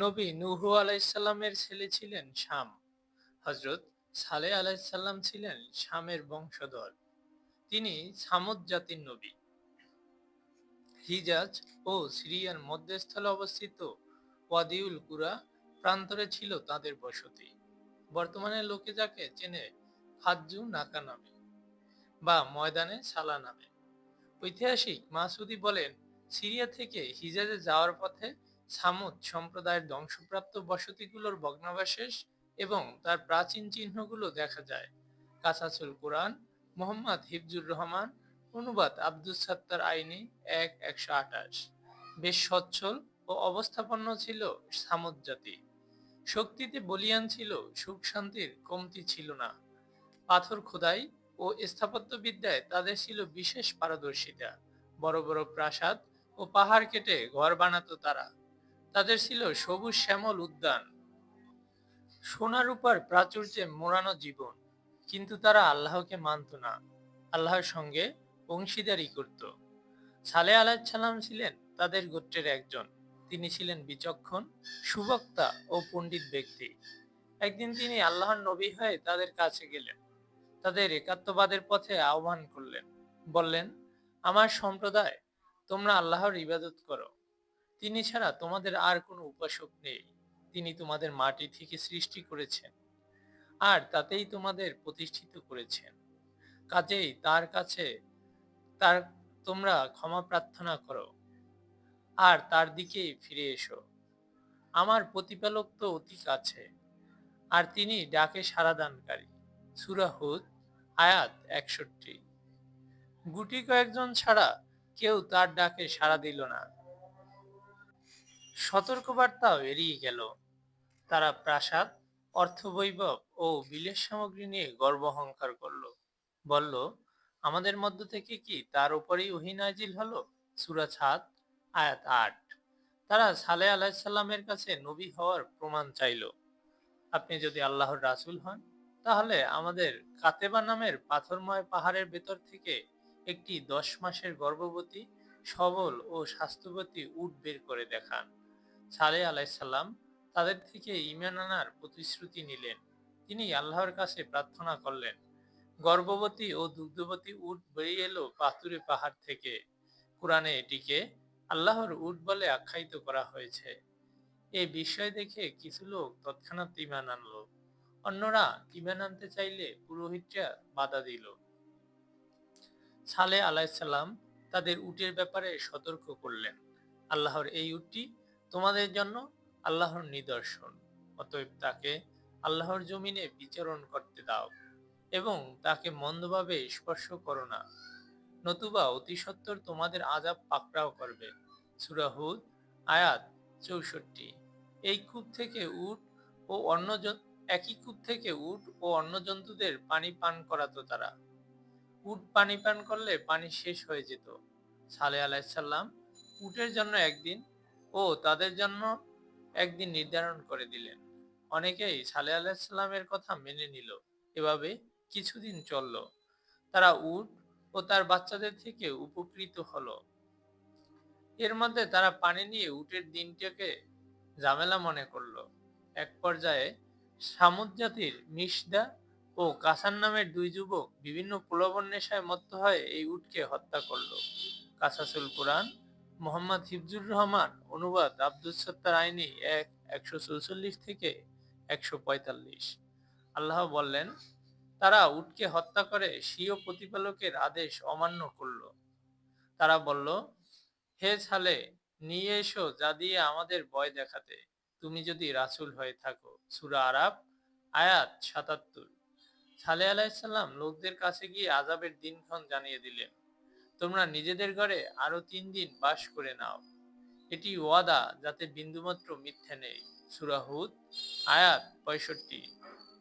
নবী নূহ আলাইসাল্লামের ছেলে ছিলেন শাম। হজরত সালে আলাইসাল্লাম ছিলেন শামের বংশধর। তিনি সামুদ জাতির নবী। হিজাজ ও সিরিয়ার মধ্যস্থলে অবস্থিত ওয়াদিউল কুরা প্রান্তরে ছিল তাদের বসতি। বর্তমানে লোকে যাকে চেনে ফাজ্জু নাকা নামে বা ময়দানে সালা নামে। ঐতিহাসিক মাসুদি বলেন, সিরিয়া থেকে হিজাজে যাওয়ার পথে সামুদ সম্প্রদায়ের ধ্বংসপ্রাপ্ত বসতিগুলোর ভগ্নাবশেষ এবং তার প্রাচীন চিহ্নগুলো দেখা যায়। কাসাসুল কোরআন, মোহাম্মদ হিফজুর রহমান, অনুবাদ আব্দুস সাত্তার আইনি এক একশো আঠাশ। বেশ সচ্ছল ও অবস্থাপন্ন ছিল সামুদ জাতি। শক্তিতে বলিয়ান ছিল, সুখ শান্তির কমতি ছিল না। পাথর খোদাই ও স্থাপত্যবিদ্যায় তাদের ছিল বিশেষ পারদর্শিতা। বড় বড় প্রাসাদ ও পাহাড় কেটে ঘর বানাতো তারা। তাদের ছিল সবুজ শ্যামল উদ্যান। সোনার উপর প্রাচুর্যে মোড়ানো জীবন, কিন্তু তারা আল্লাহকে মানত না। আল্লাহর সঙ্গে অংশীদারি করত। সালে আলাহিসাল্লাম ছিলেন তাদের গোত্রের একজন। তিনি ছিলেন বিচক্ষণ, সুবক্তা ও পণ্ডিত ব্যক্তি। একদিন তিনি আল্লাহর নবী হয়ে তাদের কাছে গেলেন। তাদের একাত্মবাদের পথে আহ্বান করলেন। বললেন, আমার সম্প্রদায়, তোমরা আল্লাহর ইবাদত করো। তিনি ছাড়া তোমাদের আর কোনো উপাসক নেই। তিনি তোমাদের মাটি থেকে সৃষ্টি করেছেন আর তাতেই তোমাদের প্রতিষ্ঠিত করেছেন। কাজেই তার কাছে তার তোমরা ক্ষমা প্রার্থনা করো আর তার দিকেই ফিরে এসো। আমার প্রতিপালক তো অতি কাছে আর তিনি ডাকে সারাদানকারী সুরাহুদ আয়াত একষট্টি। গুটি কয়েকজন ছাড়া কেউ তার ডাকে সাড়া দিল না। সতর্কবার্তাও এড়িয়ে গেল। তারা প্রাসাদ, অর্থবৈভব ও বিলের সামগ্রী নিয়ে গর্ব অহংকার করল। বলল, আমাদের মধ্য থেকে কি তার উপরেই ওহিনাজিল হলো? সুরা ছাদ, আয়াত আট। তারা সালে আলাইসাল্লামের কাছে নবী হওয়ার প্রমাণ চাইল। আপনি যদি আল্লাহর রাসুল হন, তাহলে আমাদের কাতেবা নামের পাথরময় পাহাড়ের ভেতর থেকে একটি দশ মাসের গর্ভবতী, সবল ও স্বাস্থ্যবতী উট বের করে দেখান। সালে আলাইসাল্লাম তাদের থেকে ইমান আনার প্রতিশ্রুতি নিলেন। তিনি আল্লাহর কাছে প্রার্থনা করলেন। গর্ভবতী ও দুগ্ধবতী উট বেরিয়ে এলো পাথুরে পাহাড় থেকে। কোরআনে এটিকে আল্লাহর উট বলে আখ্যায়িত করা হয়েছে। এই বিষয় দেখে কিছু লোক তৎক্ষণাৎ ইমান আনলো। অন্যরা ইমান আনতে চাইলে পুরোহিতরা বাধা দিল। সালে আলাইসাল্লাম তাদের উটের ব্যাপারে সতর্ক করলেন। আল্লাহর এই উটটি তোমাদের জন্য আল্লাহর নিদর্শন। অতএব তাকে আল্লাহর জমিনে বিচরণ করতে দাও এবং তাকে মন্দভাবে স্পর্শ করো না। নতুবা অতি সত্বর তোমাদের আজাব পাকড়াও করবে। সুরাহুদ আয়াত চৌষট্টি। এই কূপ থেকে উট ও অন্য একই কূপ থেকে উট ও অন্য জন্তুদের পানি পান করাতো তারা। উট পানি পান করলে পানি শেষ হয়ে যেত। সালে আলাইসাল্লাম উটের জন্য একদিন ও তাদের জন্য একদিন নির্ধারণ করে দিলেন। অনেকেই সালে আলাইসাল্লামের কথা মেনে নিল। এভাবে কিছুদিন চলল। তারা উট ও তার বাচ্চাদের থেকে উপকৃত হলো। এর মধ্যে তারা পানি নিয়ে উটের দিনটাকে ঝামেলা মনে করল। এক পর্যায়ে সামুদ জাতির মিশদা ও কাসান নামের দুই যুবক বিভিন্ন প্রলোভন নেশায় মত্ত হয়ে এই উটকে হত্যা করল। কাসাসুল কোরআন মোহাম্মদ হিফজুর রহমান, অনুবাদ আব্দুল সত্তার আইনি এক, একশো চৌচল্লিশ থেকে একশো পঁয়তাল্লিশ। আল্লাহ বললেন, তারা উটকে হত্যা করে স্বীয় প্রতিপালকের আদেশ অমান্য করল। তারা বলল, হে ছালে, নিয়ে এসো যা দিয়ে আমাদের ভয় দেখাতে। তুমি যদি রাসুল হয়ে থাকো। সুরা আরাব আয়াত সাতাত্তর। সালে আলাইসাল্লাম লোকদের কাছে গিয়ে আজাবের দিনক্ষণ জানিয়ে দিলেন। তোমরা নিজেদের ঘরে আরও তিন দিন বাস করে নাও। এটি ওয়াদা যাতে বিন্দুমাত্র মিথ্যে নেই। সুরাহুদ আয়াত পঁয়ষট্টি।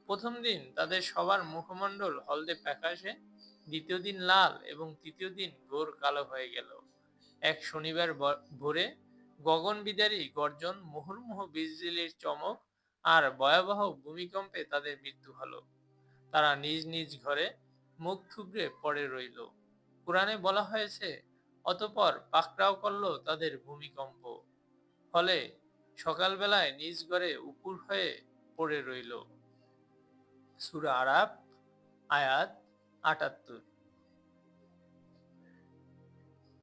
প্রথম দিন তাদের সবার মুখমণ্ডল হলদে প্যাকাশে দ্বিতীয় দিন লাল এবং তৃতীয় দিন গোর কালো হয়ে গেল। এক শনিবার ভোরে গগন বিদারী গর্জন, মুহুর্মুহ বিজলির চমক আর ভয়াবহ ভূমিকম্পে তাদের মৃত্যু হলো। তারা নিজ নিজ ঘরে মুখ থুবড়ে পড়ে রইল। কোরআনে বলা হয়েছে, অতপর পাকড়াও করল তাদের ভূমিকম্প। ফলে সকালবেলায় নিজ ঘরে উপুর হয়ে পড়ে রইল। সুরা আরাব আয়াত আটাত্তর।